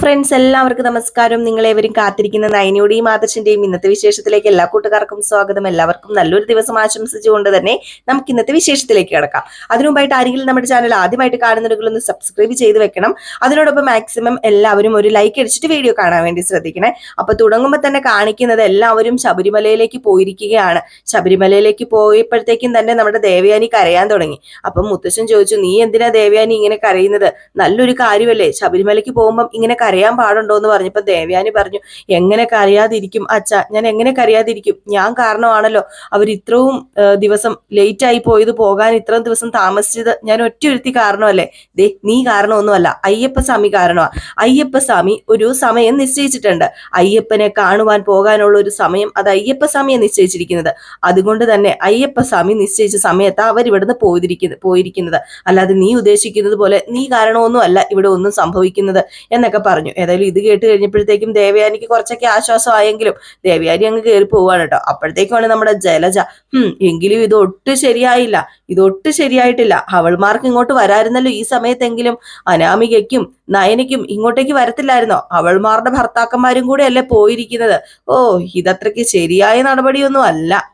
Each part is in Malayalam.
ഫ്രണ്ട്സ് എല്ലാവർക്കും നമസ്കാരം. നിങ്ങളേവരും കാത്തിരിക്കുന്ന നയനയുടെയും ആദർശന്റെയും ഇന്നത്തെ വിശേഷത്തിലേക്ക് എല്ലാ കൂട്ടുകാർക്കും സ്വാഗതം. എല്ലാവർക്കും നല്ലൊരു ദിവസം ആശംസിച്ചുകൊണ്ട് തന്നെ നമുക്ക് ഇന്നത്തെ വിശേഷത്തിലേക്ക് കിടക്കാം. അതിനുമുമ്പായിട്ട് ആരെങ്കിലും നമ്മുടെ ചാനൽ ആദ്യമായിട്ട് കാണുന്നുണ്ടെങ്കിൽ ഒന്ന് സബ്സ്ക്രൈബ് ചെയ്ത് വെക്കണം. അതിനോടൊപ്പം മാക്സിമം എല്ലാവരും ഒരു ലൈക്ക് അടിച്ചിട്ട് വീഡിയോ കാണാൻ വേണ്ടി ശ്രദ്ധിക്കണേ. അപ്പൊ തുടങ്ങുമ്പോൾ തന്നെ കാണിക്കുന്നത് എല്ലാവരും ശബരിമലയിലേക്ക് പോയിരിക്കുകയാണ്. ശബരിമലയിലേക്ക് പോയപ്പോഴത്തേക്കും തന്നെ നമ്മുടെ ദേവയാനി കരയാൻ തുടങ്ങി. അപ്പം മുത്തശ്ശൻ ചോദിച്ചു നീ എന്തിനാ ദേവയാനി ഇങ്ങനെ കരയുന്നത്? നല്ലൊരു കാര്യമല്ലേ? ശബരിമലയ്ക്ക് പോകുമ്പം ഇങ്ങനെ കരയാൻ പാടുണ്ടോ എന്ന് പറഞ്ഞപ്പോ ദേവയാനി പറഞ്ഞു എങ്ങനെ കരയാതിരിക്കും അച്ഛ ഞാൻ എങ്ങനെ കരയാതിരിക്കും ഞാൻ കാരണമാണല്ലോ. അവർ ഇത്രയും ദിവസം ലേറ്റ് ആയി പോയത് പോകാൻ ഇത്രയും ദിവസം താമസിച്ചത് ഞാൻ ഒറ്റയൊരുത്തി കാരണമല്ലേ? ദേ നീ കാരണമൊന്നുമല്ല അയ്യപ്പസ്വാമി കാരണമാണ് അയ്യപ്പസ്വാമി ഒരു സമയം നിശ്ചയിച്ചിട്ടുണ്ട്. അയ്യപ്പനെ കാണുവാൻ പോകാനുള്ള ഒരു സമയം അത് അയ്യപ്പസ്വാമിയെ നിശ്ചയിച്ചിരിക്കുന്നത്. അതുകൊണ്ട് തന്നെ അയ്യപ്പസ്വാമി നിശ്ചയിച്ച സമയത്ത് അവർ ഇവിടുന്ന് പോയിരിക്കുന്നത് പോയിരിക്കുന്നത്. അല്ലാതെ നീ ഉദ്ദേശിക്കുന്നത് പോലെ നീ കാരണമൊന്നും അല്ല ഇവിടെ ഒന്നും സംഭവിക്കുന്നത് എന്നൊക്കെ പറഞ്ഞു. ഏതായാലും ഇത് കേട്ട് കഴിഞ്ഞപ്പോഴത്തേക്കും ദേവയാനിക്ക് കുറച്ചൊക്കെ ആശ്വാസമായെങ്കിലും ദേവയാനി അങ്ങ് കയറി പോവാണ് കേട്ടോ അപ്പോഴത്തേക്കുമാണ് നമ്മുടെ ജലജ ഹും എങ്കിലും ഇത് ശരിയായില്ല. ഇതൊട്ടും ശരിയായിട്ടില്ല. അവൾമാർക്ക് ഇങ്ങോട്ട് വരായിരുന്നല്ലോ ഈ സമയത്തെങ്കിലും. അനാമികയ്ക്കും നയനയ്ക്കും ഇങ്ങോട്ടേക്ക് വരത്തില്ലായിരുന്നോ? അവൾമാരുടെ ഭർത്താക്കന്മാരും കൂടെ അല്ലേ പോയിരിക്കുന്നത്. ഓ ഇതത്രയ്ക്ക് ശരിയായ നടപടിയൊന്നും അല്ല.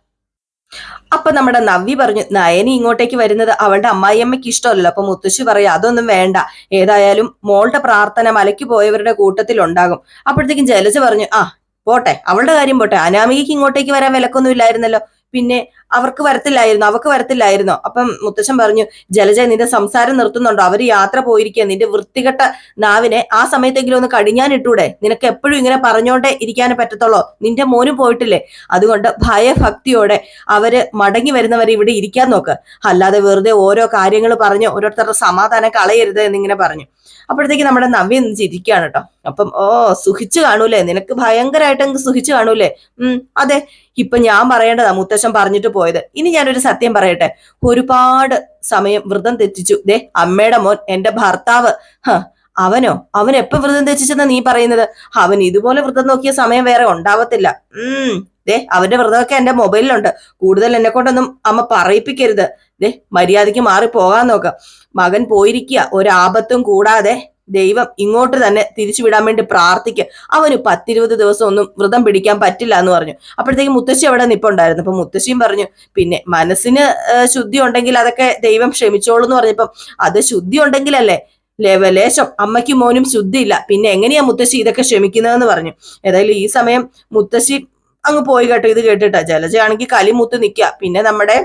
അപ്പൊ നമ്മുടെ നവ്യ പറഞ്ഞു നയനി ഇങ്ങോട്ടേക്ക് വരുന്നത് അവളുടെ അമ്മായിയമ്മയ്ക്ക് ഇഷ്ടമല്ലോ അപ്പൊ മുത്തശ്ശി പറയാ അതൊന്നും വേണ്ട. ഏതായാലും മോളുടെ പ്രാർത്ഥന മലയ്ക്ക് പോയവരുടെ കൂട്ടത്തിൽ ഉണ്ടാകും. അപ്പോഴത്തേക്കും ജലജ പറഞ്ഞു ആ പോട്ടെ. അവളുടെ കാര്യം പോട്ടെ. അനാമികയ്ക്ക് ഇങ്ങോട്ടേക്ക് വരാൻ വിലക്കൊന്നും ഇല്ലായിരുന്നല്ലോ. പിന്നെ അവർക്ക് വരത്തില്ലായിരുന്നു അവർക്ക് വരത്തില്ലായിരുന്നു. അപ്പം മുത്തശ്ശൻ പറഞ്ഞു ജലജ നിന്റെ സംസാരം നിർത്തുന്നുണ്ടോ? അവർ യാത്ര പോയിരിക്കുക നിന്റെ വൃത്തികെട്ട നാവിനെ ആ സമയത്തെങ്കിലും ഒന്ന് കടിഞ്ഞാനിട്ടൂടെ? നിനക്ക് എപ്പോഴും ഇങ്ങനെ പറഞ്ഞോണ്ടേ ഇരിക്കാനേ പറ്റത്തുള്ളോ. നിന്റെ മോനും പോയിട്ടില്ലേ? അതുകൊണ്ട് ഭയഭക്തിയോടെ അവർ മടങ്ങി വരുന്നവരെ ഇവിടെ ഇരിക്കാൻ നോക്ക്. അല്ലാതെ വെറുതെ ഓരോ കാര്യങ്ങൾ പറഞ്ഞ് ഓരോരുത്തരുടെ സമാധാനം കളയരുത് എന്നിങ്ങനെ പറഞ്ഞു. അപ്പോഴത്തേക്ക് നമ്മുടെ നവ്യ ഒന്ന് ചിരിക്കുകയാണ് കേട്ടോ. അപ്പം ഓ സുഖിച്ചു കാണൂലേ? നിനക്ക് ഭയങ്കരമായിട്ട് സുഖിച്ചു കാണൂലേ? ഉം അതെ. ഇപ്പൊ ഞാൻ പറയേണ്ടതാ മുത്തശ്ശൻ പറഞ്ഞിട്ട് പോയത്. ഇനി ഞാനൊരു സത്യം പറയട്ടെ. ഒരുപാട് സമയം വ്രതം തെറ്റിച്ചു. ദേ അമ്മയുടെ മോൻ എന്റെ ഭർത്താവ്. അവനോ? അവൻ എപ്പോ വ്രതം തെറ്റിച്ചെന്ന നീ പറയുന്നത്? അവൻ ഇതുപോലെ വ്രതം നോക്കിയ സമയം വേറെ ഉണ്ടാവത്തില്ല. ഉം ദേ അവന്റെ വ്രതമൊക്കെ എന്റെ മൊബൈലിലുണ്ട്. കൂടുതൽ എന്നെ കൊണ്ടൊന്നും അമ്മ പറയിപ്പിക്കരുത്. ദേ മര്യാദയ്ക്ക് മാറി പോകാൻ നോക്ക. മകൻ പോയിരിക്കുക. ഒരാപത്തും കൂടാതെ ദൈവം ഇങ്ങോട്ട് തന്നെ തിരിച്ചു വിടാൻ വേണ്ടി പ്രാർത്ഥിക്കുക അവന് പത്തിരുപത് ദിവസം ഒന്നും വ്രതം പിടിക്കാൻ പറ്റില്ല എന്ന് പറഞ്ഞു. അപ്പോഴത്തേക്ക് മുത്തശ്ശി അവിടെ നിപ്പുണ്ടായിരുന്നു. അപ്പൊ മുത്തശ്ശിയും പറഞ്ഞു പിന്നെ മനസ്സിന് ശുദ്ധി ഉണ്ടെങ്കിൽ അതൊക്കെ ദൈവം ക്ഷമിച്ചോളൂ എന്ന് പറഞ്ഞപ്പം അത് ശുദ്ധി ഉണ്ടെങ്കിലല്ലേ? ലേവലേശം. അമ്മയ്ക്കും മോനും ശുദ്ധിയില്ല പിന്നെ എങ്ങനെയാ മുത്തശ്ശി ഇതൊക്കെ ക്ഷമിക്കുന്നതെന്ന് പറഞ്ഞു. ഏതായാലും ഈ സമയം മുത്തശ്ശി അങ്ങ് പോയി കേട്ടോ. ഇത് കേട്ടിട്ടാ. ജലജയാണെങ്കിൽ കലിമുത്ത് നിൽക്കുക പിന്നെ നമ്മുടെ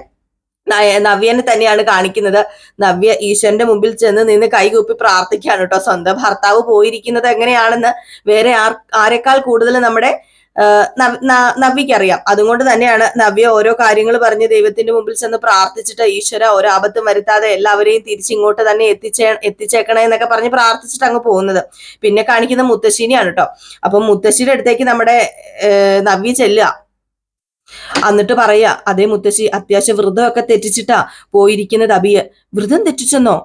നവ്യനെ തന്നെയാണ് കാണിക്കുന്നത്. നവ്യ ഈശ്വരന്റെ മുമ്പിൽ ചെന്ന് നിന്ന് കൈകൂപ്പി പ്രാർത്ഥിക്കുകയാണ് കേട്ടോ. സ്വന്തം ഭർത്താവ് പോയിരിക്കുന്നത് എങ്ങനെയാണെന്ന് വേറെ ആരെക്കാൾ കൂടുതൽ നമ്മുടെ ആ, നവ്- ന- നവ്യക്ക് അറിയാം അതുകൊണ്ട് തന്നെയാണ് നവ്യ ഓരോ കാര്യങ്ങൾ പറഞ്ഞ് ദൈവത്തിന്റെ മുമ്പിൽ ചെന്ന് പ്രാർത്ഥിച്ചിട്ട് ഈശ്വര ഓരോ ആപത്തും വരുത്താതെ എല്ലാവരെയും തിരിച്ചിങ്ങോട്ട് തന്നെ എത്തിച്ചേ എത്തിച്ചേക്കണേ എന്നൊക്കെ പറഞ്ഞ് പ്രാർത്ഥിച്ചിട്ട് അങ്ങ് പോകുന്നത്. പിന്നെ കാണിക്കുന്ന മുത്തശ്ശിനിയാണ് കേട്ടോ. അപ്പൊ മുത്തശ്ശിയുടെ അടുത്തേക്ക് നമ്മുടെ നവ്യ ചെല്ലുക. എന്നിട്ട് പറയാ അതേ മുത്തശ്ശി അത്യാവശ്യം വ്രതമൊക്കെ തെറ്റിച്ചിട്ടാ പോയിരിക്കുന്നത് അബിയ. വ്രതം തെറ്റിച്ചെന്നോ?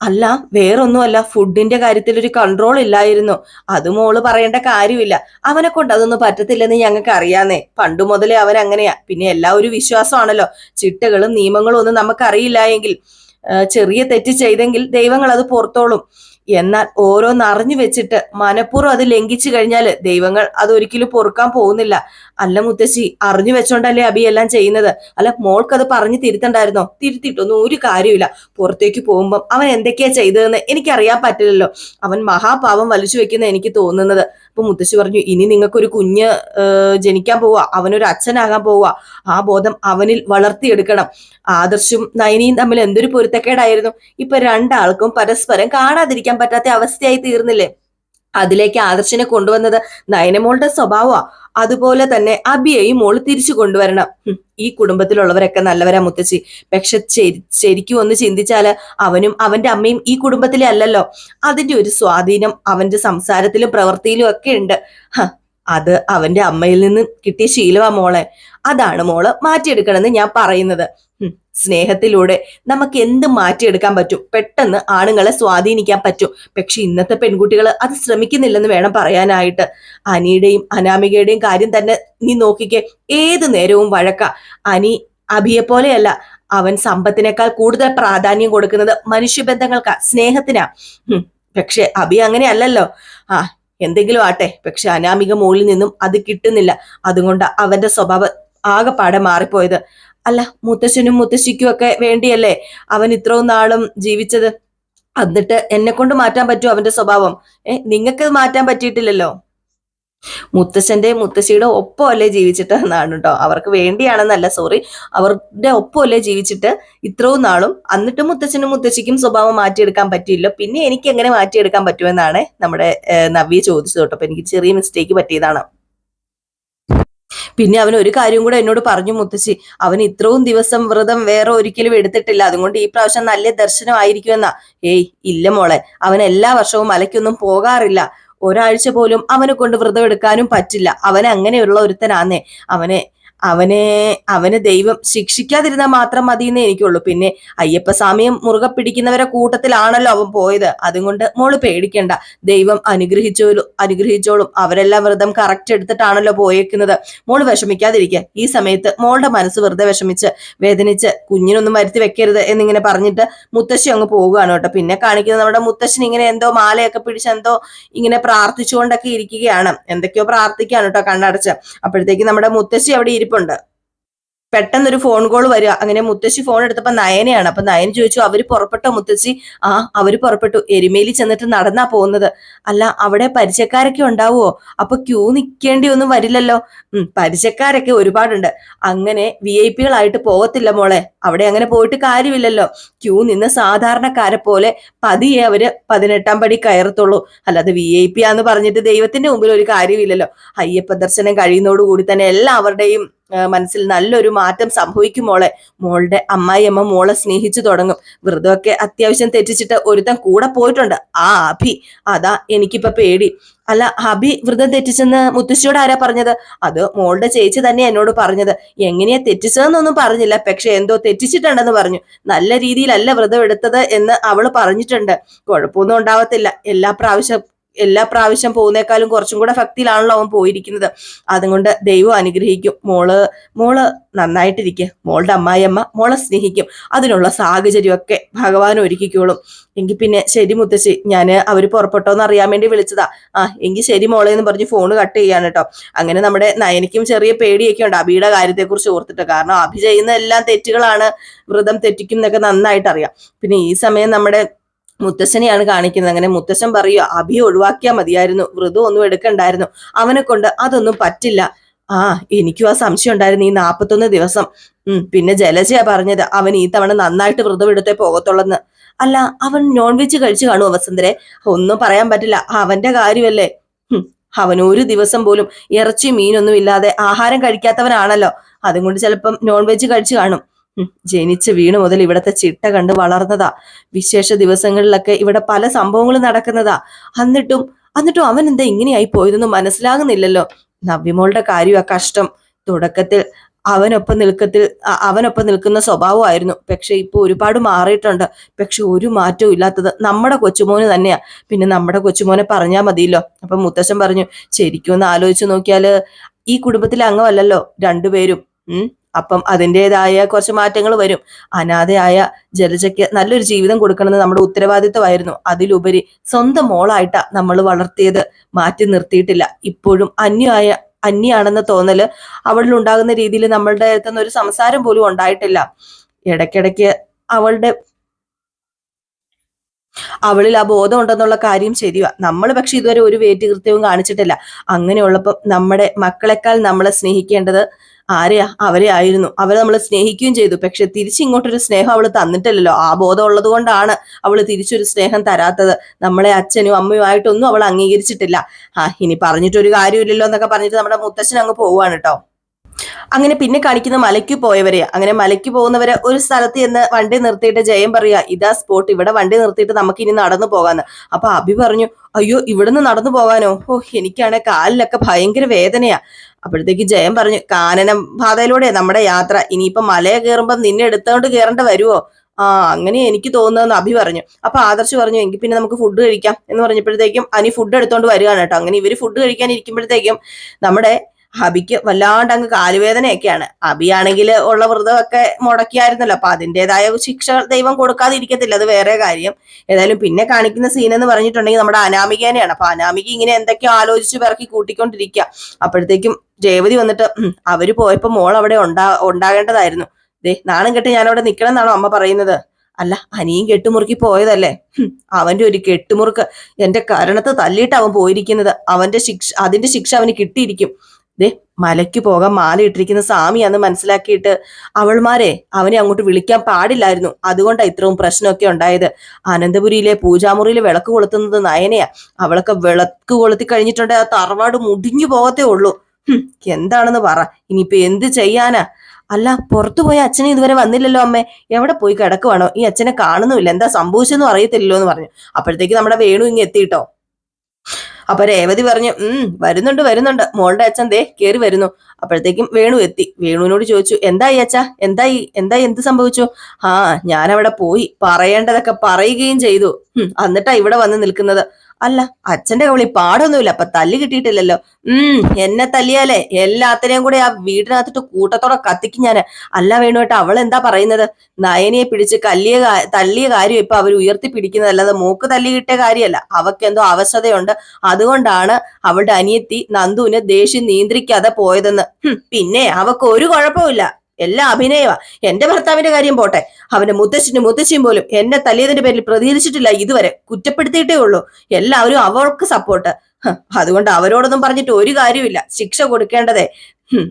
അല്ല വേറൊന്നുമല്ല. ഫുഡിന്റെ കാര്യത്തിൽ ഒരു കൺട്രോൾ ഇല്ലായിരുന്നു. അത് മോൾ പറയേണ്ട കാര്യമില്ല. അവനെ കൊണ്ട് അതൊന്നും പറ്റത്തില്ലെന്ന് ഞങ്ങൾക്ക് അറിയാന്നേ. പണ്ടു മുതലേ അവൻ അങ്ങനെയാ. പിന്നെ എല്ലാ ഒരു വിശ്വാസമാണല്ലോ. ചിട്ടകളും നിയമങ്ങളും ഒന്നും നമുക്ക് അറിയില്ല എങ്കിൽ ചെറിയ തെറ്റ് ചെയ്തെങ്കിൽ ദൈവങ്ങൾ അത് പുറത്തോളും എന്നാൽ ഓരോന്ന് അറിഞ്ഞു വെച്ചിട്ട് മനഃപൂർവം അത് ലംഘിച്ചു കഴിഞ്ഞാൽ ദൈവങ്ങൾ അതൊരിക്കലും പൊറുക്കാൻ പോകുന്നില്ല. അല്ല മുത്തശ്ശി അറിഞ്ഞു വെച്ചോണ്ടല്ലേ അബി എല്ലാം ചെയ്യുന്നത്? അല്ല മോൾക്ക് മോൾക്കത് പറഞ്ഞു തിരുത്തണ്ടായിരുന്നോ? തിരുത്തിയിട്ടൊന്നും ഒരു കാര്യമില്ല പുറത്തേക്ക് പോകുമ്പം അവൻ എന്തൊക്കെയാ ചെയ്തതെന്ന് എനിക്കറിയാൻ പറ്റില്ലല്ലോ. അവൻ മഹാപാപം വലിച്ചു വെക്കുന്ന എനിക്ക് തോന്നുന്നത്. അപ്പൊ മുത്തശ്ശി പറഞ്ഞു ഇനി നിങ്ങൾക്കൊരു കുഞ്ഞ് ജനിക്കാൻ പോവുക അവനൊരു അച്ഛനാകാൻ പോവുക ആ ബോധം അവനിൽ വളർത്തിയെടുക്കണം. ആദർശും നയനിയും തമ്മിൽ എന്തൊരു പൊരുത്തക്കേടായിരുന്നു. ഇപ്പൊ രണ്ടാൾക്കും പരസ്പരം കാണാതിരിക്കാൻ പറ്റാത്ത അവസ്ഥയായി തീർന്നില്ലേ? അതിലേക്ക് ആദർശിനെ കൊണ്ടുവന്നത് നയനമോളുടെ സ്വഭാവമാ. അതുപോലെ തന്നെ അബിയെയും മോൾ തിരിച്ചു കൊണ്ടുവരണം. ഈ കുടുംബത്തിലുള്ളവരൊക്കെ നല്ലവരാ മുത്തശ്ശി പക്ഷെ ശരി- ശരിക്കും ഒന്ന് ചിന്തിച്ചാൽ അവനും അവന്റെ അമ്മയും ഈ കുടുംബത്തിലെ അല്ലല്ലോ. അതിന്റെ ഒരു സ്വാധീനം അവന്റെ സംസാരത്തിലും പ്രവൃത്തിയിലും ഒക്കെ ഉണ്ട്. അത് അവന്റെ അമ്മയിൽ നിന്ന് കിട്ടിയ ശീലമാ മോളെ. അതാണ് മോൾ മാറ്റിയെടുക്കണമെന്ന് ഞാൻ പറയുന്നത്. സ്നേഹത്തിലൂടെ നമുക്ക് എന്ത് മാറ്റിയെടുക്കാൻ പറ്റും? പെട്ടെന്ന് ആണുങ്ങളെ സ്വാധീനിക്കാൻ പറ്റും. പക്ഷെ ഇന്നത്തെ പെൺകുട്ടികൾ അത് ശ്രമിക്കുന്നില്ലെന്ന് വേണം പറയാനായിട്ട്. അനിയുടെയും അനാമികയുടെയും കാര്യം തന്നെ നീ നോക്കിക്കേ. ഏത് നേരവും വഴക്ക. അനി അഭിയെ പോലെയല്ല. അവൻ സമ്പത്തിനേക്കാൾ കൂടുതൽ പ്രാധാന്യം കൊടുക്കുന്നത് മനുഷ്യബന്ധങ്ങൾക്കാ സ്നേഹത്തിനാ. പക്ഷെ അഭി അങ്ങനെ അല്ലല്ലോ. ആ എന്തെങ്കിലും ആട്ടെ. പക്ഷെ അനാമിക മുകളിൽ നിന്നും അത് കിട്ടുന്നില്ല. അതുകൊണ്ട് അവന്റെ സ്വഭാവം ആകെപ്പാടെ മാറിപ്പോയത്. അല്ല മുത്തശ്ശനും മുത്തശ്ശിക്കും ഒക്കെ വേണ്ടിയല്ലേ അവൻ ഇത്രയും നാളും ജീവിച്ചത്? എന്നിട്ട് എന്നെ കൊണ്ട് മാറ്റാൻ പറ്റുമോ അവന്റെ സ്വഭാവം? ഏ നിങ്ങൾക്ക് മാറ്റാൻ പറ്റിയിട്ടില്ലല്ലോ? മുത്തശ്ശന്റെ മുത്തശ്ശിയുടെ ഒപ്പമല്ലേ ജീവിച്ചിട്ട് എന്നാണ് കേട്ടോ അവർക്ക് വേണ്ടിയാണെന്നല്ല സോറി അവരുടെ ഒപ്പമല്ലേ ജീവിച്ചിട്ട് ഇത്രയും നാളും എന്നിട്ട് മുത്തച്ഛനും മുത്തശ്ശിക്കും സ്വഭാവം മാറ്റിയെടുക്കാൻ പറ്റിയില്ല. പിന്നെ എനിക്ക് എങ്ങനെ മാറ്റിയെടുക്കാൻ പറ്റുമെന്നാണ് നമ്മുടെ ഏഹ്, നവ്യ ചോദിച്ചത് കേട്ടോ. അപ്പൊ എനിക്ക് ചെറിയ മിസ്റ്റേക്ക് പറ്റിയതാണ്. പിന്നെ അവൻ ഒരു കാര്യം കൂടെ എന്നോട് പറഞ്ഞു മുത്തശ്ശി. അവൻ ഇത്രയും ദിവസം വ്രതം വേറെ ഒരിക്കലും എടുത്തിട്ടില്ല. അതുകൊണ്ട് ഈ പ്രാവശ്യം നല്ല ദർശനമായിരിക്കുമെന്നാ. ഏയ് ഇല്ല മോളെ. അവൻ എല്ലാ വർഷവും മലയ്ക്കൊന്നും പോകാറില്ല. ഒരാഴ്ച പോലും അവനെ കൊണ്ട് വ്രതം എടുക്കാനും പറ്റില്ല. അവൻ അങ്ങനെയുള്ള ഒരുത്തനാന്നേ. അവനെ അവനെ അവന് ദൈവം ശിക്ഷിക്കാതിരുന്നാൽ മാത്രം മതി എന്നേ എനിക്കുള്ളൂ. പിന്നെ അയ്യപ്പ സ്വാമിയും മുറുകെ പിടിക്കുന്നവരെ കൂട്ടത്തിലാണല്ലോ അവൻ പോയത്. അതുകൊണ്ട് മോൾ പേടിക്കണ്ട. ദൈവം അനുഗ്രഹിച്ചോലും അനുഗ്രഹിച്ചോളും. അവരെല്ലാം വ്രതം കറക്റ്റ് എടുത്തിട്ടാണല്ലോ പോയേക്കുന്നത്. മോൾ വിഷമിക്കാതിരിക്കുക ഈ സമയത്ത് മോളുടെ മനസ്സ് വെറുതെ വിഷമിച്ച് വേദനിച്ച് കുഞ്ഞിനൊന്നും വരുത്തി വെക്കരുത് എന്നിങ്ങനെ പറഞ്ഞിട്ട് മുത്തശ്ശി അങ്ങ് പോവുകയാണ് കേട്ടോ. പിന്നെ കാണിക്കുന്നത് നമ്മുടെ മുത്തശ്ശൻ ഇങ്ങനെ എന്തോ മാലയൊക്കെ പിടിച്ച് എന്തോ ഇങ്ങനെ പ്രാർത്ഥിച്ചുകൊണ്ടൊക്കെ ഇരിക്കുകയാണ്. എന്തൊക്കെയോ പ്രാർത്ഥിക്കുകയാണ് കേട്ടോ കണ്ണടച്ച്. അപ്പോഴത്തേക്ക് നമ്മുടെ മുത്തശ്ശി അവിടെ ഇരിപ്പുണ്ട്. പെട്ടെന്നൊരു ഫോൺ കോൾ വരിക. അങ്ങനെ മുത്തശ്ശി ഫോൺ എടുത്തപ്പോ നയനയാണ്. അപ്പൊ നയൻ ചോദിച്ചു അവർ പുറപ്പെട്ടോ മുത്തശ്ശി? ആ അവർ പുറപ്പെട്ടു. എരുമേലി ചെന്നിട്ട് നടന്നാ പോകുന്നത്. അല്ല അവിടെ പരിചയക്കാരൊക്കെ ഉണ്ടാവുമോ അപ്പൊ ക്യൂ നിൽക്കേണ്ടി ഒന്നും വരില്ലല്ലോ. ഉം പരിചയക്കാരൊക്കെ ഒരുപാടുണ്ട്. അങ്ങനെ വി ഐ പികളായിട്ട് പോകത്തില്ല മോളെ. അവിടെ അങ്ങനെ പോയിട്ട് കാര്യമില്ലല്ലോ. ക്യൂ നിന്ന് സാധാരണക്കാരെ പോലെ പതിയെ അവർ പതിനെട്ടാം പടി കയറത്തുള്ളൂ. അല്ലാതെ വി ഐ പി ആന്ന് പറഞ്ഞിട്ട് ദൈവത്തിന്റെ മുമ്പിൽ ഒരു കാര്യമില്ലല്ലോ. അയ്യപ്പ ദർശനം കഴിയുന്നതോടുകൂടി തന്നെ എല്ലാവരുടെയും മനസ്സിൽ നല്ലൊരു മാറ്റം സംഭവിക്കും മോളെ. മോളുടെ അമ്മായിയമ്മ മോളെ സ്നേഹിച്ചു തുടങ്ങും. വ്രതമൊക്കെ അത്യാവശ്യം തെറ്റിച്ചിട്ട് ഒരുത്തൻ കൂടെ പോയിട്ടുണ്ട്. ആ അഭി. അതാ എനിക്കിപ്പോ പേടി. അല്ല അഭി വ്രതം തെറ്റിച്ചെന്ന് മുത്തശ്ശിയോട് ആരാ പറഞ്ഞത്? അത് മോളുടെ ചേച്ചി തന്നെ എന്നോട് പറഞ്ഞത്. എങ്ങനെയാ തെറ്റിച്ചതെന്നൊന്നും പറഞ്ഞില്ല. പക്ഷെ എന്തോ തെറ്റിച്ചിട്ടുണ്ടെന്ന് പറഞ്ഞു. നല്ല രീതിയിലല്ല വ്രതം എടുത്തത് എന്ന് അവൾ പറഞ്ഞിട്ടുണ്ട്. കുഴപ്പമൊന്നും ഉണ്ടാവത്തില്ല. എല്ലാ പ്രാവശ്യം എല്ലാ പ്രാവശ്യം പോകുന്നേക്കാളും കുറച്ചും കൂടെ ഭക്തിയിലാണല്ലോ അവൻ പോയിരിക്കുന്നത്. അതുകൊണ്ട് ദൈവം അനുഗ്രഹിക്കും. മോൾ മോൾ നന്നായിട്ടിരിക്കുക മോളുടെ അമ്മായിയമ്മ മോളെ സ്നേഹിക്കും. അതിനുള്ള സാഹചര്യമൊക്കെ ഭഗവാൻ ഒരുക്കിക്കോളും. എങ്കിൽ പിന്നെ ശരി മുത്തശ്ശി ഞാൻ അവർ പുറപ്പെട്ടോന്ന് അറിയാൻ വേണ്ടി വിളിച്ചതാ. ആ എങ്കിൽ ശരി മോളെ എന്ന് പറഞ്ഞ് ഫോൺ കട്ട് ചെയ്യാണ് കേട്ടോ അങ്ങനെ നമ്മുടെ നയനിക്കും ചെറിയ പേടിയൊക്കെ ഉണ്ട് അഭിയുടെ കാര്യത്തെക്കുറിച്ച് ഓർത്തിട്ട്. കാരണം അഭി ചെയ്യുന്ന എല്ലാം തെറ്റുകളാണ്. വ്രതം തെറ്റിക്കും എന്നൊക്കെ നന്നായിട്ട് അറിയാം പിന്നെ ഈ സമയം നമ്മുടെ മുത്തശ്ശനെയാണ് കാണിക്കുന്നത്. അങ്ങനെ മുത്തശ്ശൻ പറയുക അഭി ഒഴിവാക്കിയാൽ മതിയായിരുന്നു. വ്രതം ഒന്നും എടുക്കണ്ടായിരുന്നു. അവനെ കൊണ്ട് അതൊന്നും പറ്റില്ല. ആ എനിക്കും ആ സംശയം ഉണ്ടായിരുന്നു ഈ നാപ്പത്തൊന്ന് ദിവസം. ഉം പിന്നെ ജലജയാ പറഞ്ഞത് അവൻ ഈ തവണ നന്നായിട്ട് വ്രതം എടുത്തേ പോകത്തുള്ളെന്ന്. അല്ല അവൻ നോൺ വെജ് കഴിച്ചു കാണുമോ വസന്തരെ? ഒന്നും പറയാൻ പറ്റില്ല. അവന്റെ കാര്യമല്ലേ? അവൻ ഒരു ദിവസം പോലും ഇറച്ചി മീനൊന്നും ഇല്ലാതെ ആഹാരം കഴിക്കാത്തവനാണല്ലോ. അതും കൊണ്ട് ചിലപ്പം നോൺ വെജ് കഴിച്ചു കാണും. ജനിച്ച് വീണ് മുതൽ ഇവിടത്തെ ചിട്ട കണ്ട് വളർന്നതാ. വിശേഷ ദിവസങ്ങളിലൊക്കെ ഇവിടെ പല സംഭവങ്ങളും നടക്കുന്നതാ. എന്നിട്ടും എന്നിട്ടും അവൻ എന്താ ഇങ്ങനെയായി പോയതെന്ന് മനസ്സിലാകുന്നില്ലല്ലോ. നവ്യമോളുടെ കാര്യമാ കഷ്ടം. തുടക്കത്തിൽ അവനൊപ്പം നിൽക്കത്തിൽ അവനൊപ്പം നിൽക്കുന്ന സ്വഭാവമായിരുന്നു. പക്ഷെ ഇപ്പൊ ഒരുപാട് മാറിയിട്ടുണ്ട്. പക്ഷെ ഒരു മാറ്റവും ഇല്ലാത്തത് നമ്മുടെ കൊച്ചുമോന് തന്നെയാ. പിന്നെ നമ്മുടെ കൊച്ചുമോനെ പറഞ്ഞാൽ മതിയല്ലോ. അപ്പൊ മുത്തശ്ശൻ പറഞ്ഞു ശരിക്കും ഒന്ന് ആലോചിച്ച് നോക്കിയാൽ ഈ കുടുംബത്തിലെ അംഗമല്ലല്ലോ രണ്ടുപേരും. അപ്പം അതിന്റെതായ കുറച്ച് മാറ്റങ്ങൾ വരും. അനാഥയായ ജലജയ്ക്ക് നല്ലൊരു ജീവിതം കൊടുക്കണമെന്ന് നമ്മുടെ ഉത്തരവാദിത്തമായിരുന്നു അതിലുപരി സ്വന്തം മോളായിട്ടാ നമ്മൾ വളർത്തിയത്. മാറ്റി നിർത്തിയിട്ടില്ല. ഇപ്പോഴും അന്യമായ അന്യാണെന്ന തോന്നൽ അവളിൽ ഉണ്ടാകുന്ന രീതിയിൽ നമ്മളുടെ അടുത്തുനിന്ന് ഒരു സംസാരം പോലും ഉണ്ടായിട്ടില്ല. ഇടയ്ക്കിടയ്ക്ക് അവളുടെ അവളിൽ ആ ബോധം ഉണ്ടെന്നുള്ള കാര്യം ശരിയാ. നമ്മൾ പക്ഷെ ഇതുവരെ ഒരു വേറ്റ് കൃത്യവും കാണിച്ചിട്ടില്ല. അങ്ങനെയുള്ളപ്പോൾ നമ്മുടെ മക്കളെക്കാൾ നമ്മളെ സ്നേഹിക്കേണ്ടത് ആരെയാ? അവരെ ആയിരുന്നു. അവരെ നമ്മൾ സ്നേഹിക്കുകയും ചെയ്തു. പക്ഷെ തിരിച്ചിങ്ങോട്ടൊരു സ്നേഹം അവൾ തന്നിട്ടില്ലല്ലോ. ആ ബോധം ഉള്ളത് കൊണ്ടാണ് അവൾ തിരിച്ചൊരു സ്നേഹം തരാത്തത്. നമ്മളെ അച്ഛനും അമ്മയും ആയിട്ടൊന്നും അവൾ അംഗീകരിച്ചിട്ടില്ല. ആ ഇനി പറഞ്ഞിട്ടൊരു കാര്യമില്ലല്ലോ എന്നൊക്കെ പറഞ്ഞിട്ട് നമ്മുടെ മുത്തച്ഛൻ അങ്ങ് പോവാണ് കേട്ടോ അങ്ങനെ പിന്നെ കാണിക്കുന്ന മലയ്ക്ക് പോയവരെ അങ്ങനെ മലയ്ക്ക് പോകുന്നവരെ ഒരു സ്ഥലത്ത് ചെന്ന് വണ്ടി നിർത്തിയിട്ട് ജയം പറയുക ഇതാ സ്പോട്ട് ഇവിടെ വണ്ടി നിർത്തിയിട്ട് നമുക്ക് ഇനി നടന്നു പോകാന്ന്. അപ്പൊ അഭി പറഞ്ഞു അയ്യോ ഇവിടുന്ന് നടന്നു പോകാനോ? ഓ എനിക്കാണെ കാലിലൊക്കെ ഭയങ്കര വേദനയാ. അപ്പോഴത്തേക്ക് ജയം പറഞ്ഞു കാനനം പാതയിലൂടെ നമ്മുടെ യാത്ര ഇനിയിപ്പൊ മലയെ കയറുമ്പോൾ നിന്നെ എടുത്തോണ്ട് കയറേണ്ട വരുവോ? ആ അങ്ങനെ എനിക്ക് തോന്നുന്നതെന്ന് അഭി പറഞ്ഞു. അപ്പൊ ആദർശ് പറഞ്ഞു എങ്കിൽ പിന്നെ നമുക്ക് ഫുഡ് കഴിക്കാം. എന്ന് പറഞ്ഞപ്പോഴത്തേക്കും അനി ഫുഡ് എടുത്തോണ്ട് വരികയാണ് കേട്ടോ. അങ്ങനെ ഇവർ ഫുഡ് കഴിക്കാൻ ഇരിക്കുമ്പോഴത്തേക്കും നമ്മുടെ അബിക്ക് വല്ലാണ്ട് അങ്ങ് കാലുവേദനയൊക്കെയാണ്. അബിയാണെങ്കിൽ ഉള്ള വ്രതമൊക്കെ മുടക്കിയായിരുന്നല്ലോ. അപ്പൊ അതിന്റെതായ ശിക്ഷ ദൈവം കൊടുക്കാതിരിക്കത്തില്ല. അത് വേറെ കാര്യം. ഏതായാലും പിന്നെ കാണിക്കുന്ന സീൻ എന്ന് പറഞ്ഞിട്ടുണ്ടെങ്കിൽ നമ്മുടെ അനാമികേനെയാണ്. അപ്പൊ അനാമിക ഇങ്ങനെ എന്തൊക്കെയോ ആലോചിച്ച് പിറക്കി കൂട്ടിക്കൊണ്ടിരിക്കുക അപ്പോഴത്തേക്കും രേവതി വന്നിട്ട് അവർ പോയപ്പോ മോൾ അവിടെ ഉണ്ടാ ഉണ്ടാകേണ്ടതായിരുന്നു. ദേ നാണം കെട്ട് ഞാനവിടെ നിക്കണം എന്നാണോ അമ്മ പറയുന്നത്? അല്ല അനിയും കെട്ടുമുറുക്കി പോയതല്ലേ. അവന്റെ ഒരു കെട്ടുമുറുക്ക്. എന്റെ കരണത്ത് തല്ലിയിട്ട് അവൻ പോയിരിക്കുന്നത്. അവന്റെ ശിക്ഷ അതിന്റെ ശിക്ഷ അവന് കിട്ടിയിരിക്കും. ദേ മലയ്ക്ക് പോകാൻ മാല ഇട്ടിരിക്കുന്ന സ്വാമിയാന്ന് മനസ്സിലാക്കിയിട്ട് അവൾമാരെ അവനെ അങ്ങോട്ട് വിളിക്കാൻ പാടില്ലായിരുന്നു. അതുകൊണ്ടാണ് ഇത്രയും പ്രശ്നമൊക്കെ ഉണ്ടായത്. അനന്തപുരിയിലെ പൂജാമുറിയിൽ വിളക്ക് കൊളുത്തുന്നത് നയനയാ. അവളൊക്കെ വിളക്ക് കൊളുത്തി കഴിഞ്ഞിട്ടുണ്ടെ. ആ തറവാട് മുടിഞ്ഞു പോകത്തേ ഉള്ളൂ. എന്താണെന്ന് പറ. ഇനിയിപ്പൊ എന്ത് ചെയ്യാനാ? അല്ല പുറത്തു പോയ അച്ഛനെ ഇതുവരെ വന്നില്ലല്ലോ അമ്മേ. എവിടെ പോയി കിടക്കുവാണോ? ഈ അച്ഛനെ കാണുന്നുമില്ല. എന്താ സംഭവിച്ചെന്നും അറിയത്തില്ലല്ലോ എന്ന് പറഞ്ഞു. അപ്പോഴത്തേക്ക് നമ്മുടെ വേണു ഇങ്ങ് എത്തിയിട്ടോ? അപ്പൊ രേവതി പറഞ്ഞു ഉം വരുന്നുണ്ട് വരുന്നുണ്ട്. മോളുടെ അച്ഛൻ ദേ കേറി വരുന്നു. അപ്പോഴത്തേക്കും വേണു എത്തി. വേണുവിനോട് ചോദിച്ചു എന്തായി അച്ഛാ? എന്തായി? എന്തായി? എന്ത് സംഭവിച്ചു? ആ ഞാൻ അവിടെ പോയി പറയേണ്ടതൊക്കെ പറയുകയും ചെയ്തു. എന്നിട്ടാ ഇവിടെ വന്ന് നിൽക്കുന്നത്? അല്ല അച്ഛന്റെ കവളി പാടൊന്നുമില്ല അപ്പൊ തല്ല് കിട്ടിയിട്ടില്ലല്ലോ. ഉം എന്നെ തല്ലിയാലേ എല്ലാത്തിനെയും കൂടെ ആ വീടിനകത്തിട്ട് കൂട്ടത്തോടെ കത്തിക്കും ഞാൻ അല്ല വേണുമായിട്ട് അവൾ എന്താ പറയുന്നത്? നയനിയെ പിടിച്ച് കല്ലിയ തല്ലിയ കാര്യം ഇപ്പൊ അവർ ഉയർത്തി പിടിക്കുന്നതല്ലാതെ മൂക്ക് തല്ലി കിട്ടിയ കാര്യമല്ല. അവക്ക് എന്തോ അവശതയുണ്ട്. അതുകൊണ്ടാണ് അവളുടെ അനിയത്തി നന്ദുവിനെ ദേഷ്യം നിയന്ത്രിക്കാതെ പോയതെന്ന്. പിന്നെ അവക്ക് ഒരു കുഴപ്പമില്ല എല്ലാം അഭിനയവ. എന്റെ ഭർത്താവിന്റെ കാര്യം പോട്ടെ. അവന്റെ മുത്തശ്ശിനും മുത്തശ്ശിയും പോലും എന്നെ തല്ലിയതിന്റെ പേരിൽ പ്രതികരിച്ചിട്ടില്ല ഇതുവരെ. കുറ്റപ്പെടുത്തിയിട്ടേ ഉള്ളൂ. എല്ലാവരും അവൾക്ക് സപ്പോർട്ട് അതുകൊണ്ട് അവരോടൊന്നും പറഞ്ഞിട്ട് ഒരു കാര്യമില്ല ശിക്ഷ കൊടുക്കേണ്ടതേ.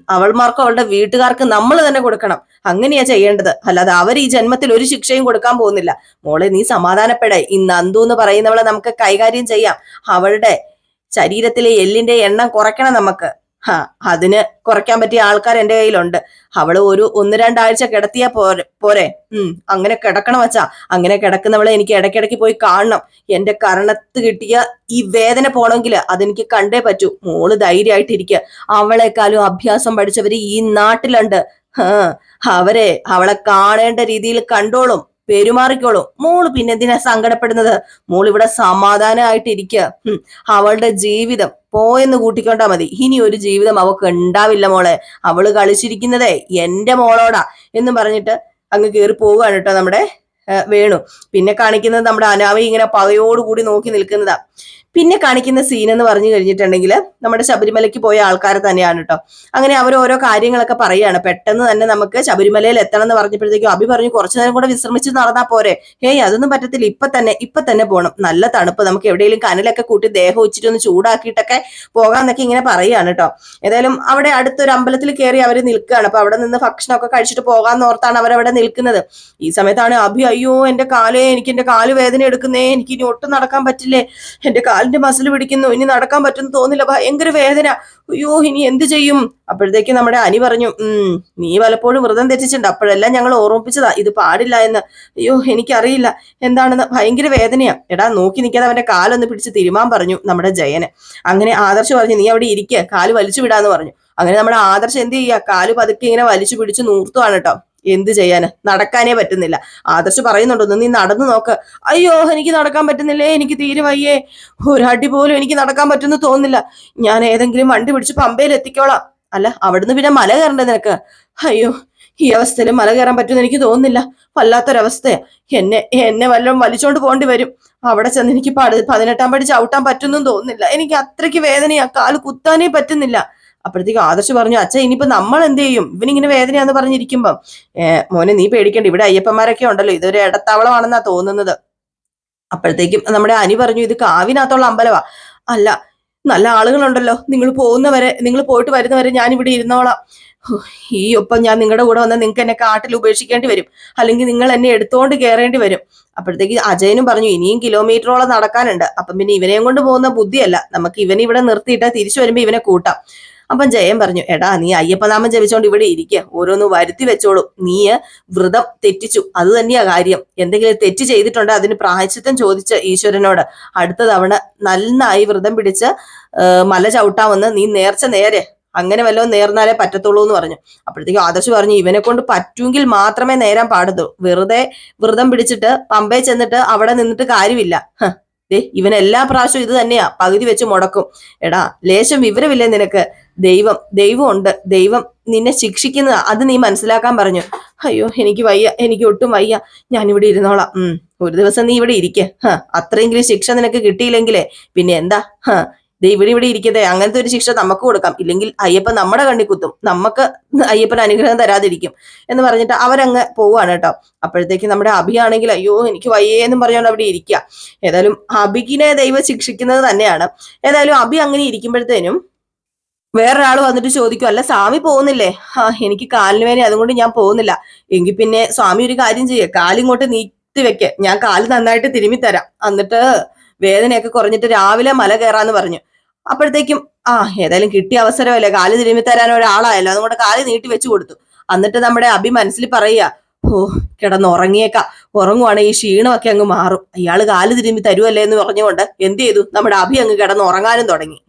അവൾമാർക്കും അവളുടെ വീട്ടുകാർക്ക് നമ്മൾ തന്നെ കൊടുക്കണം. അങ്ങനെയാ ചെയ്യേണ്ടത്. അല്ലാതെ അവർ ഈ ജന്മത്തിൽ ഒരു ശിക്ഷയും കൊടുക്കാൻ പോകുന്നില്ല. മോളെ നീ സമാധാനപ്പെടേ. ഈ നന്ദു എന്ന് പറയുന്നവളെ നമുക്ക് കൈകാര്യം ചെയ്യാം. അവളുടെ ശരീരത്തിലെ എല്ലിന്റെ എണ്ണം കുറയ്ക്കണം നമുക്ക്. അതിന് കുറയ്ക്കാൻ പറ്റിയ ആൾക്കാർ എന്റെ കയ്യിലുണ്ട്. അവൾ ഒരു ഒന്ന് രണ്ടാഴ്ച കിടത്തിയാ പോരെ പോരെ. ഉം അങ്ങനെ കിടക്കണം വച്ചാ അങ്ങനെ കിടക്കുന്നവളെ എനിക്ക് ഇടയ്ക്കിടയ്ക്ക് പോയി കാണണം. എന്റെ കരണത്ത് കിട്ടിയ ഈ വേദന പോണെങ്കിൽ അതെനിക്ക് കണ്ടേ പറ്റൂ. മോൾ ധൈര്യമായിട്ടിരിക്കുക അവളെക്കാളും അഭ്യാസം പഠിച്ചവര് ഈ നാട്ടിലുണ്ട്. അവരെ അവളെ കാണേണ്ട രീതിയിൽ കണ്ടോളും. പെരുമാറിക്കോളും. മോൾ പിന്നെ എന്തിനാ സങ്കടപ്പെടുന്നത്? മോൾ ഇവിടെ സമാധാനമായിട്ടിരിക്കുക ഉം, അവളുടെ ജീവിതം പോയെന്ന് കൂട്ടിക്കൊണ്ടാ മതി. ഇനി ഒരു ജീവിതം അവക്ക് ഉണ്ടാവില്ല മോളെ. അവൾ കളിച്ചിരിക്കുന്നതേ എന്റെ മോളോടാ എന്ന് പറഞ്ഞിട്ട് അങ്ങ് കയറി പോവുകയാണ് കേട്ടോ നമ്മുടെ വേണു. പിന്നെ കാണിക്കുന്നത് നമ്മുടെ അനാമി ഇങ്ങനെ പകയോടുകൂടി നോക്കി നിൽക്കുന്നതാ. പിന്നെ കാണിക്കുന്ന സീൻ എന്ന് പറഞ്ഞു കഴിഞ്ഞിട്ടുണ്ടെങ്കിൽ നമ്മുടെ ശബരിമലയ്ക്ക് പോയ ആൾക്കാർ തന്നെയാണ് കേട്ടോ അങ്ങനെ അവർ ഓരോ കാര്യങ്ങളൊക്കെ പറയുകയാണ്. പെട്ടെന്ന് തന്നെ നമുക്ക് ശബരിമലയിൽ എത്തണം എന്ന് പറഞ്ഞപ്പോഴത്തേക്കും അഭി പറഞ്ഞു കുറച്ചു നേരം കൂടെ വിശ്രമിച്ച് നടന്നാ പോരെ. ഹേയ് അതൊന്നും പറ്റത്തില്ല. ഇപ്പൊ തന്നെ ഇപ്പൊ തന്നെ പോകണം നല്ല തണുപ്പ്. നമുക്ക് എവിടെയെങ്കിലും കനലൊക്കെ കൂട്ടി ദേഹം വെച്ചിട്ട് ഒന്ന് ചൂടാക്കിയിട്ടൊക്കെ പോകാന്നൊക്കെ ഇങ്ങനെ പറയുകയാണ് കേട്ടോ ഏതായാലും അവിടെ അടുത്തൊരു അമ്പലത്തിൽ കയറി അവർ നിൽക്കുകയാണ്. അപ്പൊ അവിടെ നിന്ന് ഭക്ഷണമൊക്കെ കഴിച്ചിട്ട് പോകാന്ന് ഓർത്താണ് അവരവിടെ നിൽക്കുന്നത്. ഈ സമയത്താണ് അഭി അയ്യോ എന്റെ കാലേ എനിക്ക് എന്റെ കാൽ വേദന എടുക്കുന്നേ. എനിക്ക് ഇനി ഒട്ടും നടക്കാൻ പറ്റില്ലേ. എന്റെ കാലിന്റെ മസിൽ പിടിക്കുന്നു ഇനി നടക്കാൻ പറ്റുന്നു തോന്നില്ല ഭയങ്കര വേദന. അയ്യോ ഇനി എന്ത് ചെയ്യും? അപ്പോഴത്തേക്ക് നമ്മുടെ അനി പറഞ്ഞു ഉം നീ പലപ്പോഴും വ്രതം തെറ്റിച്ചിട്ടുണ്ട് അപ്പോഴെല്ലാം ഞങ്ങൾ ഓർമ്മിപ്പിച്ചതാ ഇത് പാടില്ല എന്ന്. അയ്യോ എനിക്കറിയില്ല എന്താണെന്ന് ഭയങ്കര വേദനയാ. എടാ നോക്കി നിൽക്കാതെ അവന്റെ കാലൊന്ന് പിടിച്ച് തിരുമാൻ പറഞ്ഞു നമ്മുടെ ജയന്. അങ്ങനെ ആദർശ് പറഞ്ഞു നീ അവിടെ ഇരിക്കുക കാൽ വലിച്ചു വിടാന്ന് പറഞ്ഞു. അങ്ങനെ നമ്മുടെ ആദർശ് എന്ത് ചെയ്യുക കാൽ പതുക്കെ ഇങ്ങനെ വലിച്ചു പിടിച്ച് നൂർത്തുവാണ് കേട്ടോ. എന്ത് ചെയ്യാന്? നടക്കാനേ പറ്റുന്നില്ല. ആദർശ് പറയുന്നുണ്ടോ നീ നടന്നു നോക്ക്. അയ്യോ എനിക്ക് നടക്കാൻ പറ്റുന്നില്ലേ? എനിക്ക് തീരെ വയ്യേ. ഒരടി പോലും എനിക്ക് നടക്കാൻ പറ്റുമെന്ന് തോന്നുന്നില്ല. ഞാൻ ഏതെങ്കിലും വണ്ടി പിടിച്ച് പമ്പയിൽ എത്തിക്കോളാം. അല്ല അവിടുന്ന് പിന്നെ മല കയറണ്ടേ നിനക്ക്? അയ്യോ ഈ അവസ്ഥയിൽ മല കയറാൻ പറ്റുമെന്ന് എനിക്ക് തോന്നുന്നില്ല. വല്ലാത്തൊരവസ്ഥയാ. എന്നെ എന്നെ വല്ലതും വലിച്ചോണ്ട് പോകേണ്ടി വരും. അവിടെ ചെന്ന് എനിക്ക് പതിനെട്ടാം പടി ചവിട്ടാൻ പറ്റുമെന്നും തോന്നുന്നില്ല. എനിക്ക് അത്രയ്ക്ക് വേദനയാ. കാൽ കുത്താനേ പറ്റുന്നില്ല. അപ്പോഴത്തേക്ക് ആദർശ് പറഞ്ഞു അച്ഛൻ ഇനിയിപ്പോ നമ്മൾ എന്ത് ചെയ്യും ഇവനിങ്ങനെ വേദനയാന്ന് പറഞ്ഞിരിക്കുമ്പം മോനെ നീ പേടിക്കണ്ട ഇവിടെ അയ്യപ്പന്മാരൊക്കെ ഉണ്ടല്ലോ ഇതൊരു ഇടത്താവളമാണെന്നാ തോന്നുന്നത്. അപ്പോഴത്തേക്കും നമ്മുടെ അനി പറഞ്ഞു ഇത് കാവിനകത്തുള്ള അമ്പലവാ. അല്ല നല്ല ആളുകളുണ്ടല്ലോ നിങ്ങൾ പോകുന്നവരെ നിങ്ങൾ പോയിട്ട് വരുന്നവരെ ഞാൻ ഇവിടെ ഇരുന്നോളാം. ഈ ഒപ്പം ഞാൻ നിങ്ങളുടെ കൂടെ വന്നാൽ നിങ്ങൾക്ക് എന്നെ കാട്ടിൽ ഉപേക്ഷിക്കേണ്ടി വരും അല്ലെങ്കിൽ നിങ്ങൾ എന്നെ എടുത്തുകൊണ്ട് കയറേണ്ടി വരും. അപ്പോഴത്തേക്ക് അജയനും പറഞ്ഞു ഇനിയും കിലോമീറ്ററോളം നടക്കാനുണ്ട് അപ്പം പിന്നെ ഇവനെയും കൊണ്ട് പോകുന്ന ബുദ്ധിയല്ല നമുക്ക് ഇവനെ ഇവിടെ നിർത്തിയിട്ട് തിരിച്ചു വരുമ്പോൾ ഇവനെ കൂട്ടാം. അപ്പം ജയൻ പറഞ്ഞു എടാ നീ അയ്യപ്പനാമം ജപിച്ചോണ്ട് ഇവിടെ ഇരിക്കുക ഓരോന്ന് വരുത്തി വെച്ചോളൂ. നീ വ്രതം തെറ്റിച്ചു. അത് തന്നെയാ കാര്യം. എന്തെങ്കിലും തെറ്റ് ചെയ്തിട്ടുണ്ട്? അതിന് പ്രായച്ചിത്തം ചോദിച്ച ഈശ്വരനോട് അടുത്ത തവണ നന്നായി വ്രതം പിടിച്ച് മല ചവിട്ടാമെന്ന് നീ നേർച്ച നേരെ. അങ്ങനെ വല്ലതും നേർന്നാലേ പറ്റത്തുള്ളൂ എന്ന് പറഞ്ഞു. അപ്പോഴത്തേക്കും ആദർശ് പറഞ്ഞു ഇവനെ കൊണ്ട് പറ്റുമെങ്കിൽ മാത്രമേ നേരാൻ പാടുള്ളൂ. വെറുതെ വ്രതം പിടിച്ചിട്ട് പമ്പേ ചെന്നിട്ട് അവിടെ നിന്നിട്ട് കാര്യമില്ല. ദേ ഇവൻ എല്ലാ പ്രാവശ്യവും ഇത് തന്നെയാ. പകുതി വെച്ച് മുടക്കും. എടാ ലേശം വിവരമില്ലേ നിനക്ക്? ദൈവം ദൈവം ഉണ്ട് ദൈവം നിന്നെ ശിക്ഷിക്കുന്നത് അത് നീ മനസ്സിലാക്കാൻ പറഞ്ഞു. അയ്യോ എനിക്ക് വയ്യ എനിക്ക് ഒട്ടും വയ്യ. ഞാനിവിടെ ഇരുന്നോളാം. ഉം ഒരു ദിവസം നീ ഇവിടെ ഇരിക്ക. അത്രയെങ്കിലും ശിക്ഷ നിനക്ക് കിട്ടിയില്ലെങ്കിലേ. പിന്നെ എന്താ? ഹ ഇവിടെ ഇവിടെ ഇരിക്കട്ടെ. അങ്ങനത്തെ ഒരു ശിക്ഷ നമുക്ക് കൊടുക്കാം. ഇല്ലെങ്കിൽ അയ്യപ്പൻ നമ്മുടെ കണ്ണി കുത്തും. നമുക്ക് അയ്യപ്പൻ അനുഗ്രഹം തരാതിരിക്കും എന്ന് പറഞ്ഞിട്ട് അവരങ്ങ് പോവാണ് കേട്ടോ. അപ്പോഴത്തേക്ക് നമ്മുടെ അഭിയാണെങ്കിൽ അയ്യോ എനിക്ക് വയ്യേ എന്നും പറഞ്ഞുകൊണ്ട് അവിടെ ഇരിക്കുക ഏതായാലും അഭിക്കിനെ ദൈവം ശിക്ഷിക്കുന്നത് തന്നെയാണ്. ഏതായാലും അഭി അങ്ങനെ ഇരിക്കുമ്പോഴത്തേനും വേറൊരാൾ വന്നിട്ട് ചോദിക്കും അല്ല സ്വാമി പോകുന്നില്ലേ? ആ എനിക്ക് കാലിന് വേദന അതുകൊണ്ട് ഞാൻ പോകുന്നില്ല. എങ്കിൽ പിന്നെ സ്വാമി ഒരു കാര്യം ചെയ്യേ കാലിങ്ങോട്ട് നീട്ടി വെക്ക. ഞാൻ കാൽ നന്നായിട്ട് തിരുമ്മി തരാം. എന്നിട്ട് വേദനയൊക്കെ കുറഞ്ഞിട്ട് രാവിലെ മല കയറാന്ന് പറഞ്ഞു. അപ്പോഴത്തേക്കും ആ ഏതായാലും കിട്ടിയ അവസരമല്ലേ കാൽ തിരുമ്മി തരാൻ ഒരാളായല്ലോ അതുകൊണ്ട് കാൽ നീട്ടി വെച്ചു കൊടുത്തു. എന്നിട്ട് നമ്മുടെ അഭി മനസ്സിൽ പറയുക ഓ കിടന്ന് കിടന്നുറങ്ങിയേക്ക ഉറങ്ങുവാണ് ഈ ക്ഷീണമൊക്കെ അങ്ങ് മാറും. അയാൾ കാൽ തിരുമ്പി തരുമല്ലേ എന്ന് പറഞ്ഞുകൊണ്ട് എന്ത് ചെയ്തു? നമ്മുടെ അഭി അങ്ങ് കിടന്ന് ഉറങ്ങാനും തുടങ്ങി.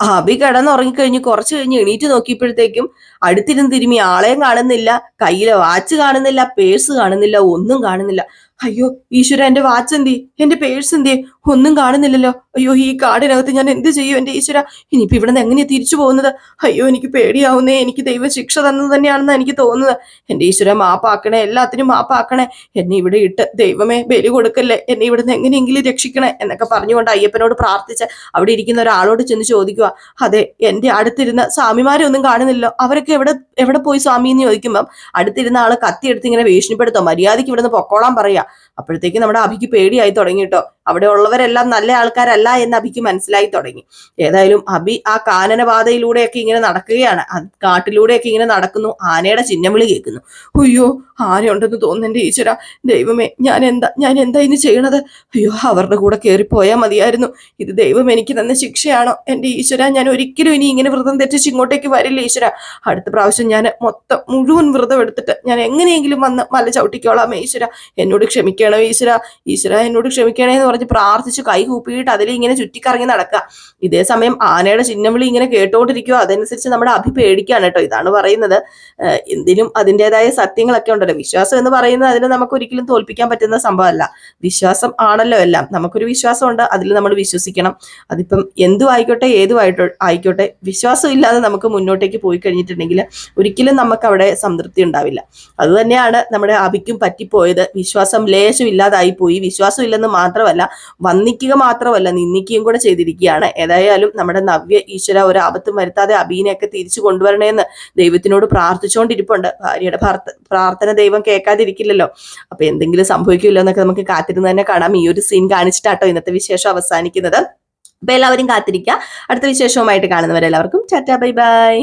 അഭി കിടന്നുറങ്ങിക്കഴിഞ്ഞ് കുറച്ച് കഴിഞ്ഞ് എണീറ്റ് നോക്കിയപ്പോഴത്തേക്കും അടുത്തിരുന്ന് തിരുമി ആളെയും കാണുന്നില്ല കയ്യിലെ വാച്ച് കാണുന്നില്ല പേഴ്സ് കാണുന്നില്ല ഒന്നും കാണുന്നില്ല. അയ്യോ ഈശ്വര എന്റെ വാച്ച് എന്തി എന്റെ പേഴ്സ് എന്തി ഒന്നും കാണുന്നില്ലല്ലോ. അയ്യോ ഈ കാടിനകത്ത് ഞാൻ എന്ത് ചെയ്യും എന്റെ ഈശ്വര? ഇനിയിപ്പോ ഇവിടെ നിന്ന് എങ്ങനെയാ തിരിച്ചു പോകുന്നത്? അയ്യോ എനിക്ക് പേടിയാവുന്നേ. എനിക്ക് ദൈവ ശിക്ഷ തന്നത് തന്നെയാണെന്ന് എനിക്ക് തോന്നുന്നത്. എന്റെ ഈശ്വര മാപ്പാക്കണേ. എല്ലാത്തിനും മാപ്പാക്കണേ. എന്നെ ഇവിടെ ഇട്ട് ദൈവമേ ബലി കൊടുക്കല്ലേ? എന്നെ ഇവിടെ നിന്ന് എങ്ങനെയെങ്കിലും രക്ഷിക്കണേ എന്നൊക്കെ പറഞ്ഞുകൊണ്ട് അയ്യപ്പനോട് പ്രാർത്ഥിച്ച് അവിടെ ഇരിക്കുന്ന ഒരാളോട് ചെന്ന് ചോദിക്കുക. അതെ എന്റെ അടുത്തിരുന്ന സ്വാമിമാരെ ഒന്നും കാണുന്നില്ലല്ലോ. അവരൊക്കെ എവിടെ എവിടെ പോയി സ്വാമി എന്ന് ചോദിക്കുമ്പം അടുത്തിരുന്ന ആൾ കത്തിയെടുത്ത് ഇങ്ങനെ ഭീഷണിപ്പെടുത്തോ മര്യാദയ്ക്ക് ഇവിടുന്ന് പൊക്കോളാൻ പറയാ അപ്പോഴത്തേക്ക് നമ്മുടെ അഭിക്ക് പേടിയായി തുടങ്ങി കേട്ടോ. അവിടെ ഉള്ളവരെല്ലാം നല്ല ആൾക്കാരല്ല എന്ന് അഭിക്ക് മനസ്സിലായി തുടങ്ങി. ഏതായാലും അഭി ആ കാനനപാതയിലൂടെയൊക്കെ ഇങ്ങനെ നടക്കുകയാണ്. കാട്ടിലൂടെയൊക്കെ ഇങ്ങനെ നടക്കുന്നു. ആനയുടെ ചിഹ്നവിളി കേൾക്കുന്നു. അയ്യോ ആനയുണ്ടെന്ന് തോന്നുന്നു എന്റെ ഈശ്വര. ദൈവമേ ഞാൻ എന്താ ഞാൻ എന്താ ഇനി ചെയ്യണത്? അയ്യോ അവരുടെ കൂടെ കയറിപ്പോയാൽ മതിയായിരുന്നു. ഇത് ദൈവം എനിക്ക് തന്ന ശിക്ഷയാണോ? എന്റെ ഈശ്വര ഞാൻ ഒരിക്കലും ഇനി ഇങ്ങനെ വ്രതം തെറ്റിച്ച് ഇങ്ങോട്ടേക്ക് വരില്ല ഈശ്വര. അടുത്ത പ്രാവശ്യം ഞാൻ മൊത്തം മുഴുവൻ വ്രതം എടുത്തിട്ട് ഞാൻ എങ്ങനെയെങ്കിലും വന്ന് മല ചവിട്ടിക്കോളാം ഈശ്വര. എന്നോട് ക്ഷമിക്കണോ ഈശ്വര? ഈശ്വര എന്നോട് ക്ഷമിക്കണേ എന്ന് പറഞ്ഞ് പ്രാർത്ഥിച്ച് കൈ കൂപ്പിയിട്ട് അതിൽ ഇങ്ങനെ ചുറ്റിക്കറങ്ങി നടക്കുക ഇതേ സമയം ആനയുടെ ചിഹ്നം വിളി ഇങ്ങനെ കേട്ടോണ്ടിരിക്കുക അതനുസരിച്ച് നമ്മുടെ അഭി പേടിക്കുകയാണ് കേട്ടോ. ഇതാണ് പറയുന്നത്. എന്തിനും അതിന്റെതായ സത്യങ്ങളൊക്കെ ഉണ്ടല്ലോ. വിശ്വാസം എന്ന് പറയുന്നത് അതിനെ നമുക്ക് ഒരിക്കലും തോൽപ്പിക്കാൻ പറ്റുന്ന സംഭവമല്ല. വിശ്വാസം ആണല്ലോ എല്ലാം. നമുക്കൊരു വിശ്വാസമുണ്ട് അതിൽ നമ്മൾ വിശ്വസിക്കണം. അതിപ്പം എന്തു ആയിക്കോട്ടെ ഏതു ആയിട്ടോ ആയിക്കോട്ടെ വിശ്വാസം ഇല്ലാതെ നമുക്ക് മുന്നോട്ടേക്ക് പോയി കഴിഞ്ഞിട്ടുണ്ടെങ്കിൽ ഒരിക്കലും നമുക്ക് അവിടെ സംതൃപ്തി ഉണ്ടാവില്ല. അതുതന്നെയാണ് നമ്മുടെ അഭിക്കും പറ്റിപ്പോയത്. വിശ്വാസം ലേശം ഇല്ലാതായി പോയി വിശ്വാസം ഇല്ലെന്ന് മാത്രമല്ല വന്നിക്കുക മാത്രമല്ല നിന്ദിക്കുകയും കൂടെ ചെയ്തിരിക്കുകയാണ്. ഏതായാലും നമ്മുടെ നവ്യ ഈശ്വര ഒരു ആപത്തും വരുത്താതെ അബീനെയൊക്കെ തിരിച്ചു കൊണ്ടുവരണേന്ന് ദൈവത്തിനോട് പ്രാർത്ഥിച്ചുകൊണ്ടിരിപ്പുണ്ട്. ഭാര്യയുടെ പ്രാർത്ഥന ദൈവം കേൾക്കാതിരിക്കില്ലല്ലോ. അപ്പൊ എന്തെങ്കിലും സംഭവിക്കില്ലോ എന്നൊക്കെ നമുക്ക് കാത്തിരുന്ന് തന്നെ കാണാം. ഈ ഒരു സീൻ കാണിച്ചിട്ടാട്ടോ ഇന്നത്തെ വിശേഷം അവസാനിക്കുന്നത്. അപ്പൊ എല്ലാവരും കാത്തിരിക്കുക. അടുത്ത വിശേഷവുമായിട്ട് കാണുന്നവരെല്ലാവർക്കും ചാറ്റ ബൈ ബൈ.